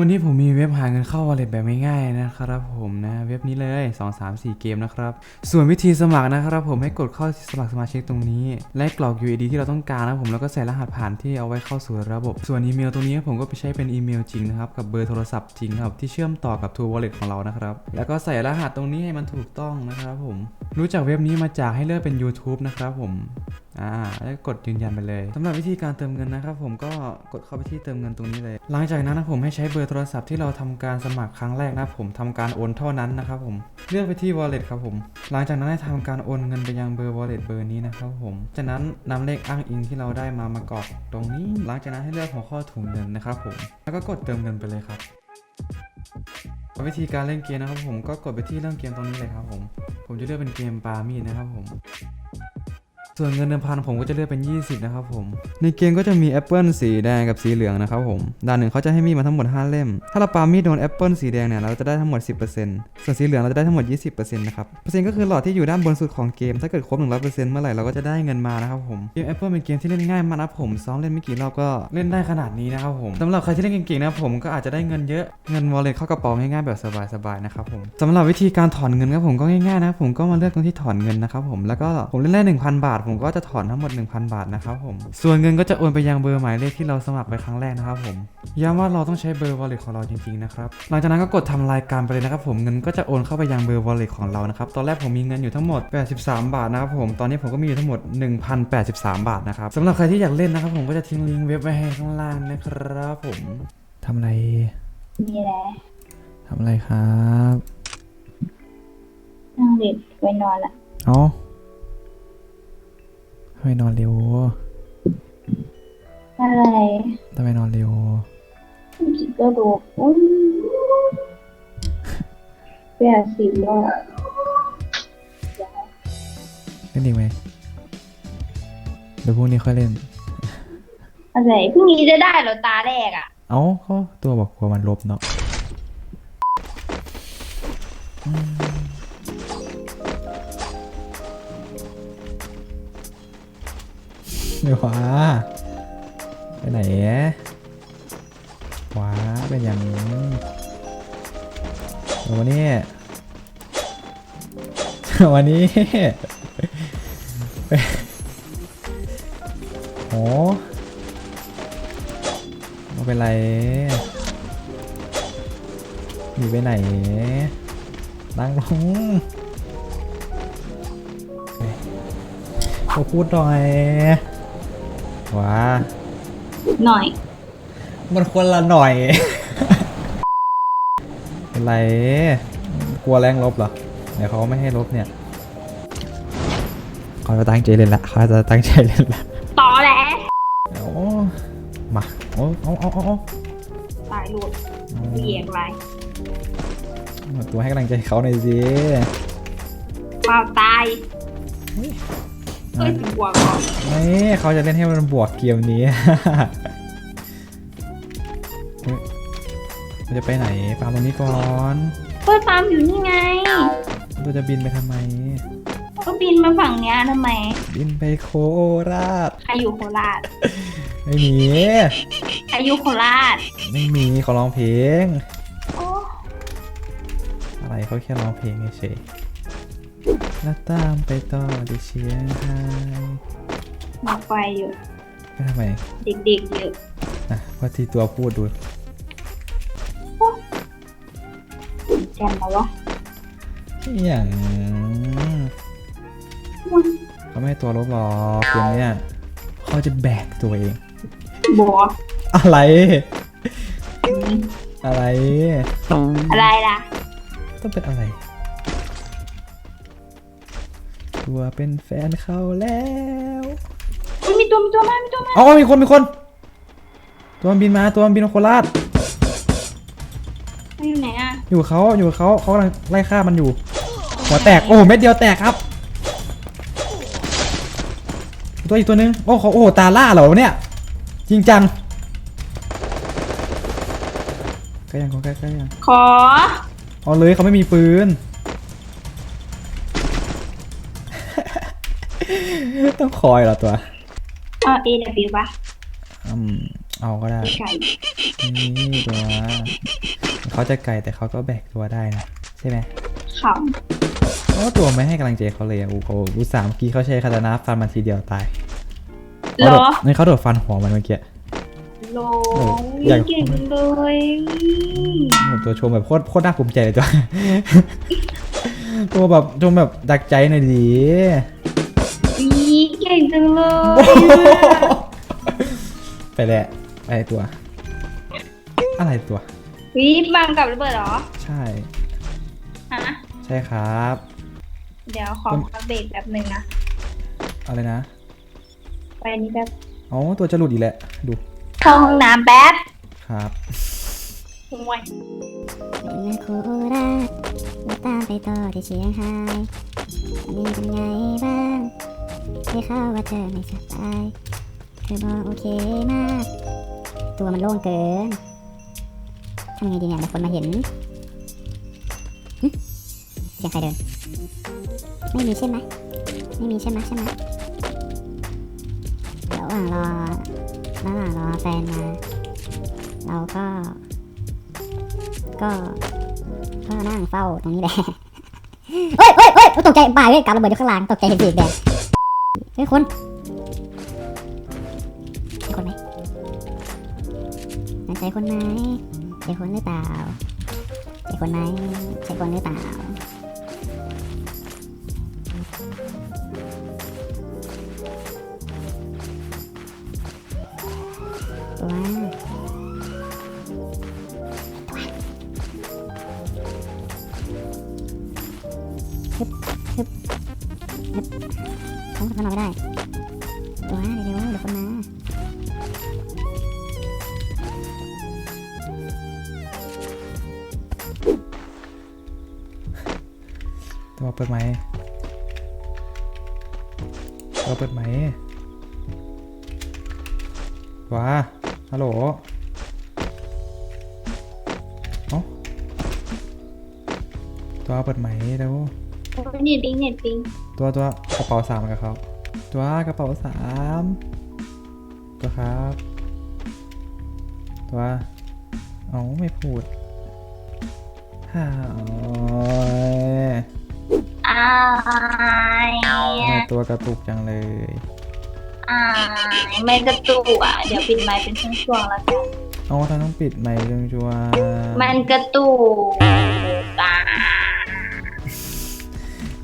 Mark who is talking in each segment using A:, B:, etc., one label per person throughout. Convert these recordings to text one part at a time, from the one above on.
A: วันนี้ผมมีเว็บหาเงินเข้า wallet แบบง่ายๆนะครับผมนะเว็บนี้เลย 2 3 4 เกมนะครับ ส่วนวิธีสมัครนะครับผมให้กดเข้าสมัครสมาชิกตรงนี้ และกรอก UID ที่เราต้องการนะครับผมแล้วก็ใส่รหัสผ่านที่เอาไว้เข้าสู่ระบบ ส่วนอีเมลตรงนี้ผมก็ไปใช้เป็นอีเมลจริงนะครับกับเบอร์โทรศัพท์จริงครับที่เชื่อมต่อกับ True Wallet ของเรานะครับแล้วก็ใส่รหัสตรงนี้ให้มันถูกต้องนะครับผมรู้จักเว็บนี้มาจากให้เลือกเป็น YouTube นะครับผมอ่าแล้วกดยืนยันไปเลยสำหรับวิธีการเติมเงินนะครับผมก็กดเข้าไปที่เติมเงินตรงนี้เลย หลังจากนั้นนะผมให้ใช้เบอร์โทรศัพท์ที่เราทำการสมัครครั้งแรกนะผมทำการโอนเท่านั้นนะครับผมเลือกไปที่ wallet ครับผม หลังจากนั้นให้ทำการโอนเงินไปยังเบอร์ wallet เบอร์นี้นะครับผมจากนั้นนำเลขอ้างอิงที่เราได้มามากรอกตรงนี้ หลังจากนั้นให้เลือกหัวข้อถุงเงินนะครับผมแล้วก็กดเติมเงินไปเลยครับวิธีการเล่นเกมนะครับผมก็กดไปที่เรื่องเกมตรงนี้เลยครับผม ผมจะเลือกเป็นเกมปามีดนะครับผม ส่วนเงินเดิมพันผมก็จะเลือกเป็น 20 นะครับผม ในเกมก็จะมีแอปเปิลสีแดงกับสีเหลืองนะครับผมด้านหนึ่งเขาจะให้มีดมาทั้งหมด 5 เล่ม ถ้าเราปามีดโดนแอปเปิลสีแดงเนี่ยเราจะได้ทั้งหมด 10%ส่วนสีเหลืองเราจะได้ทั้งหมด 20%นะครับเปอร์เซ็นต์ก็คือหลอดที่อยู่ด้านบนสุดของเกม ถ้าเกิดครบ 100%เมื่อไหร่เราก็จะได้เงินมานะครับผม เกมแอปเปิลเป็นเกมที่เล่นง่ายมากนะผมซ้อมเล่นไม่กี่รอบก็เล่นได้ขนาดนี้นะครับผมสำหรับใครที่เล่นเก่งๆนะผมก็อาจจะได้เงินเยอะเงิน wallet เข้ากระเป๋าง่ายๆแบบสบายๆนะครับผมสำหรับวิธีการถอนเงินครับผมก็ง่ายๆนะผมก็มาเลือกตรงที่ถอนเงินนะครับผมแล้วก็ผมเล่นได้1,000 บาทผมก็จะถอนทั้งหมด 1,000 บาทนะครับผม ส่วนเงินก็จะโอนไปยังเบอร์หมายเลขที่เราสมัครไปครั้งแรกนะครับผม ย้ำว่าเราต้องใช้เบอร์ wallet ของเราจริงๆนะครับ หลังจากนั้นก็กดทำรายการไปเลยนะครับผมเงินก็จะโอนเข้าไปยังเบอร์ wallet ของเรานะครับ ตอนแรกผมมีเงินอยู่ทั้งหมด 83 บาทนะครับผม ตอนนี้ผมก็มีอยู่ทั้งหมด 1,083 บาทนะครับสำหรับใครที่อยากเล่นนะครับผมก็จะทิ้งลิงก์เว็บไว้ให้ข้างล่างนะครับผมทำอะไร
B: มีอะไร
A: ทำอะไรครับ
B: นั่งเด็ดไปนอนละ
A: เอ้า ทำไมนอนเร็ว
B: อะไร
A: ทำไมนอนเร็ว
B: จิกกระดูกอุ้ยแปดสิบแล้ว
A: เล่นอีกไหมเดี๋ยวพรุ่งนี้ค่อยเล่น
B: อะไรพรุ่งนี้จะได้เหรอตาแรกอะ
A: เอ้าก็ตัวบอกกลัวมันลบเนาะ เดี๋ยวว้าไปไหนว้าเป็นอย่างนี้วันนี้วันนี้โอ้ไม่เป็นไรหนีไปไหนนั่งลงเขอพูดหน่อย ว้า
B: หน่อย
A: มันควรละหน่อยเป็นไร กลัวแรงลบเหรอเดี๋ยวเขาไม่ให้ลบเนี่ยเขาจะตั้งใจเล่นละเขาจะตั้งใจเล่นละ
B: ต่อแหละ
A: โอ้มาโอ้เอาเอาเอาเอา
B: ตายหลุดเบียกไร
A: เอาตัวให้กำลังใจเขาหน่อยสิ
B: เปล่าตาย
A: อะ
B: เฮ้ยบวกก่อน
A: นี่เขาจะเล่นให้มันบวกเกมนี้เฮ้ยมันจะไปไหนฟาร์มตรงนี้ก่อน
B: เฮ้ยฟาร์มอยู่นี่ไง
A: ตัวจะบินไปทำไม
B: ก็บินมาฝั่งเนี้ยทำไม
A: บินไปโคราช
B: ใครอยู่โคราช
A: ไม่มี
B: ใครอยู่โคราช
A: ไม่มีเขาร้องเพลง
B: โอ้
A: อะไรเขาแค่ร้องเพลงเฉยๆ แล้วตามไปต่อดิเชียงไฮ
B: มาไฟอยู่
A: ไม่ทำไม
B: เด็กๆเยอะ
A: นะว่าที่ตัวพูดดู
B: แกนแล้ววะ
A: อหย่างเขาไม่ให้ตัวลบหรอกเกมเนี้ยเขาจะแบกตัวเอง
B: บัว
A: อะไร อะไร
B: อะไรล่ะ
A: ต้องเป็นอะไร ตัวเป็นแฟนเขาแล้ว
B: อุ๊ยมีตัวมีตัวมามีตัวมา
A: เอามีคนมีคน ตัวมันบินมาตัวมันบินมาโคราช
B: มันอยู่ไหนอะ
A: อยู่กับเขาอยู่กับเขาเขากำลังไล่ฆ่ามันอยู่ หัวแตกโอ้เม็ดเดียวแตกครับ ตัวอีกตัวนึงโอ้เขาโอ้ตาล่าเหรอวะเนี่ยจริงจังใกล้ยังเขาใกล้ใกล้ยัง
B: ขอ
A: เอาเลยเขาไม่มีปืน ต้องคอยเหรอตัว
B: เอา A W ปะ
A: อืมเอาก็ได้
B: ไก่
A: นี่ตัวเขาจะไกลแต่เขาก็แบกตัวได้นะใช่ไหม
B: ข
A: โอ้ตัวไม่ให้กำลังใจเขาเลยอะอูเขาอุตส่าห์เมื่อกี้เขาใช้คาตานะฟันมันทีเดียวตายำ
B: เหร
A: เขาโด
B: อ
A: ดนี่เขาโดดฟันหัวมันเมื่อกี้
B: โล
A: เอออยาก
B: เก่งจังเลย
A: แบบตัวชมแบบโคตรโคตรน่าภูมิใจเลยตัว ตัวแบบชมแบบดักใจหน่อยดี
B: อีเก่งจังเลย
A: ไปแหละไปตัว อะไรตัว
B: วิบังกับระเบิดเหรอ
A: ใช่
B: ฮะ
A: ใช่ครับ
B: เดี๋ยวขอพักเบรกแบบหนึ่งนะ
A: อะไรนะ
B: ไปนี่แบบ
A: อ๋อตัวจะหลุดอีกแล้วดู
B: เข้าห้องน้ำแป๊บ
A: ครับ
B: ห่วย
C: เป็นโคราชมาตามไปต่อที่เชี ยงรายอันนี้เป็นไงบ้าว่าเธอไม่สบายเธอบอกโอเคมาก ตัวมันโล่งเกินทำไงดีเนี่ยมีคนมาเห็นเสียงใครเดิน ไม่มีใช่ไหมไม่มีใช่ไหมใช่ไหมระหว่างรอระหว่างรอแฟนมาเราก็ ก็ก็นั่งเฝ้าตรงนี้แหละเฮ้ยเฮ้ยเฮ้ยตกใจบ่ายเว้ยการระเบิดอยู่ข้างหลังตกใจเห็นสีแดง เฮ้ยคนมีคนไหมใช่คนไหมใช่คนหรือเปล่าใช่คนไหมใช่คนหรือเปล่าตัวฮึบฮึบ ฮึบเขาคนเราไม่ได้ตัวเร็วๆเดี๋ยวคนมา
A: ตัวเปิดไหมค์ตัวเปิดไหมค์ว้าฮัลโหลเอ้าตัวเปิดไหมค์แล้ว
B: เน็ตปิงเน็ตปิง
A: ตัวตัวกระเป๋าสามกับเขาตัวกระเป๋าสามตัวครับ ตัวเอาไม่พูดฮ่าโอ้ย
B: อาย
A: ทำไมตัวกระตุกจังเลย
B: อายไม่กระตุกอะ เดี๋ยวปิดไมค์เป็นช่วงๆแล้วกัน
A: เอาทำต้องปิดไมค์เรื่องจัว
B: มันกระตุกอะ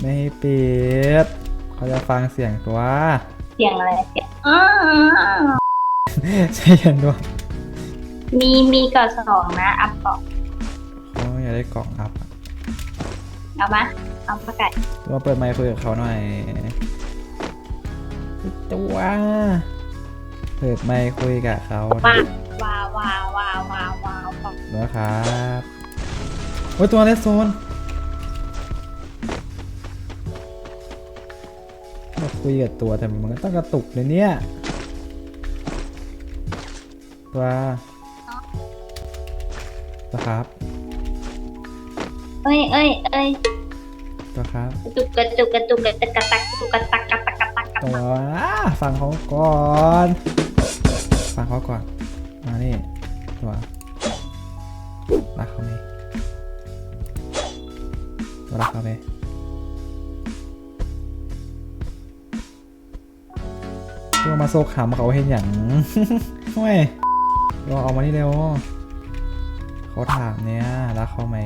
A: ไม่ให้ปิดเขาจะฟังเสียงตัว
B: เสียงอะไรเสียงอ้า
A: ใช่ยันด้วย
B: มีมีก่อนสองนะ อัพก่อน
A: เขาอยากได้กล่องอัพอะ
B: เอามาเอาประกาศ
A: ตัวเปิดไมค์คุยกับเขาหน่อยตัวเปิดไมค์คุยกับเขาหน่อย
B: ว้าวว้าวว้าวว้าวว้าวว้าว
A: แล้วครับโอ้ยตัวเลสโซน คุยกับตัวแต่มันก็ต้องกระตุกเลยเนี่ยตัวตัวครับ
B: เอ้ยเอ้ยเอ้ย
A: ตัวครับ
B: กระตุกกระตุกกระตุกกระตุกกระตักกระตุกกระตักกระตักกระตักกระ
A: ตั
B: ตั
A: ว
B: ก
A: ฟังเขาก่อนฟังเขาก่อนมานี่ตัวรักเขาไหมตัวรักเขาไหม ตัวมาโซกขำเขาเห็นอย่างเฮ้ยตัวเอามานี่เร็วเขาถามเนี่ยรักเขาไหม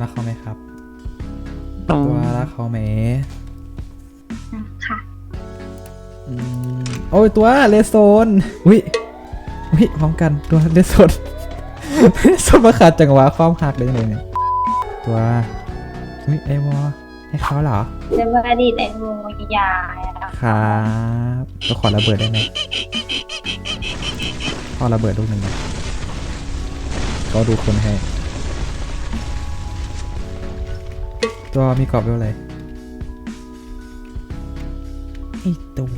A: รักเขาไหมครับตัวรักเขาไหม
B: ค่ะ
A: อืมโอ้ยตัวเลสโซนอุ้ยอุ้ยพร้อมกันตัวเลสโซนเลสโซนมาขาดจังหวะความหักเลยเนี่ยตัวอุ้ยไอวอ ให้เขาเหรอ
B: จะมาดีดไอ้งูยาย
A: ครับตัวขอระเบิดได้ไหมขอระเบิดลูกหนึ่งนะก็ดูคนให้ ตัวมีกรอบด้วยอะไรไอตัว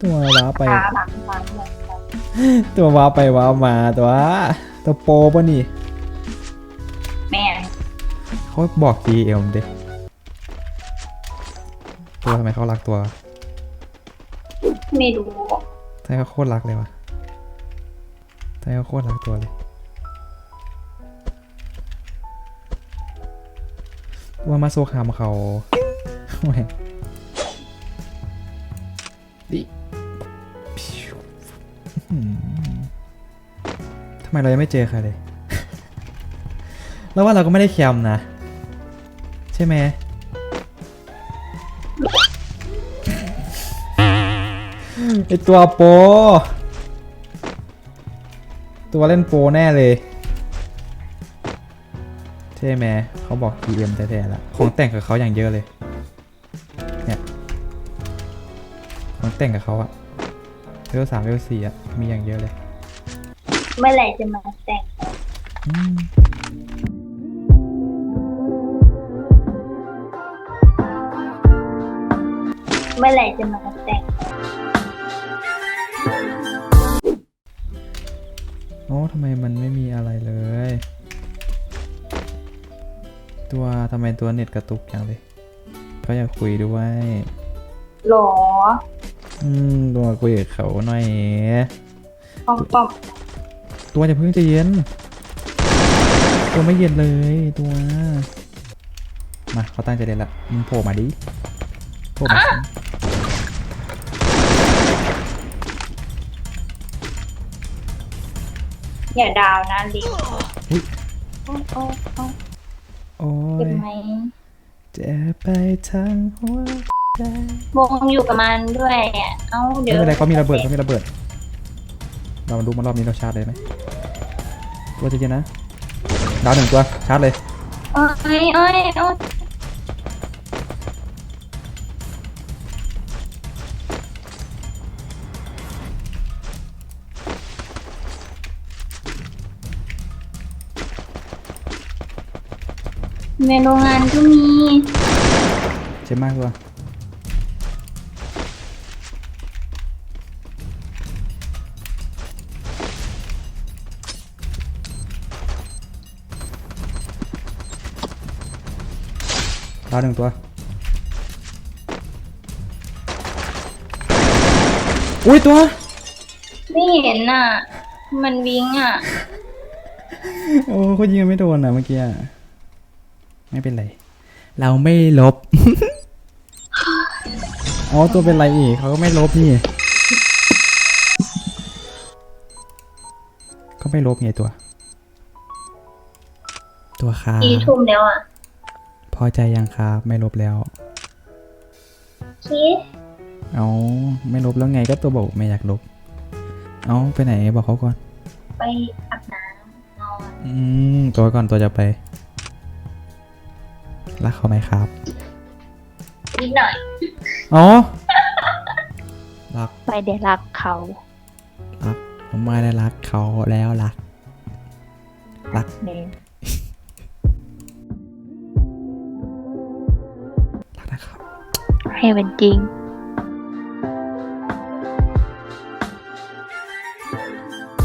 A: ตัวว้าไป
B: ขาหลังหลังหลัง
A: ตัวว้าวไปว้าวมาตัว ตัวโปรป่ะนี่
B: แม่
A: เขาบอก GM เด็ ตัวทำไมเขารักตัว
B: ไม่รู้
A: ไทยก็โคตรรักเลยวะไทยก็โคตรรักตัวเลยว่ามาโซคามเขาโอ้ยดิพิวอื้อหือทำไมเรายังไม่เจอใครเลย แล้วว่าเราก็ไม่ได้แคมนะ ใช่ไหม ไอตัวโป ตัวเล่นโปแน่เลยใช่ไหมเขาบอก GM แท้ๆแล้วของแต่งกับเขาอย่างเยอะเลย เนี่ย ของแต่งกับเขาอะเลเวลสามเลเวลสี่อะมีอย่างเยอะเลย
B: เมื่อไหร่จะมาแต่ง
A: อืม
B: เมื่อไหร่จะมาแต่ง
A: โอ้ทำไมมันไม่มีอะไรเลย ตัวทำไมตัวเน็ตกระตุกอย่างเลยเขาอยากคุยด้วย
B: หรอ
A: อืมตัวคุยกับเขาหน่อย
B: ปอมปอม
A: ตัวจะเพิ่งจะเย็น ตัวไม่เย็นเลยตัว มาเขาตั้งใจเล่นละมึงโผล่มาดิโผล่มา
B: อย่าดาวนะลิง
A: อุ๊ย
B: โอ้โอ้โอ้
A: โอ้
B: เจ็บ
A: ย
B: ไหม
A: เจ็บไปทั้งหัวใจ
B: วงอยู่กับมันด้วยอะเอ้าเดี๋
A: ไม่
B: ยว
A: เป็นไรเขามีระเบิดเขามีระเบิด เรามาดูมารอบนี้เราชาร์จเลยไหมตัวจะเย็นนะดาวหนึ่งตัวชาร์จเลย
B: โอ้ยโอ้ยโอ้ย ในโรงงานก็มี
A: เจ็บมากตัวดาวหนึ่งตัว อุ้ยตัว
B: ไม่เห็นน่ะ มันวิงอะ
A: โอ้เขายิงกันไม่โดนอะเมื่อกี้อะ ไม่เป็นไร เราไม่ลบ อ๋อ ตัวเป็นไรอีก เขาก็ไม่ลบนี่เขาไม่ลบไงตัว ตัวคา
B: กี่ทุ่มแล้วอะ
A: พอใจยังครับ ไม่ลบแล้ว
B: คิด
A: เอาไม่ลบแล้วไงก็ตัวบอกไม่อยากลบ เอาไปไหนบอกเขาก่อน
B: ไปอาบน้ำนอน
A: อืม ตัวก่อนตัวจะไป รักเขาไหมครับ
B: นิดหน่อย
A: อ๋อ รัก
B: ไปเดี๋ยวรักเขา
A: รักผมไม่ได้รักเขาแล้วรัก รัก
B: เนี่ย
A: รักนะครับ
B: ให้มันจริง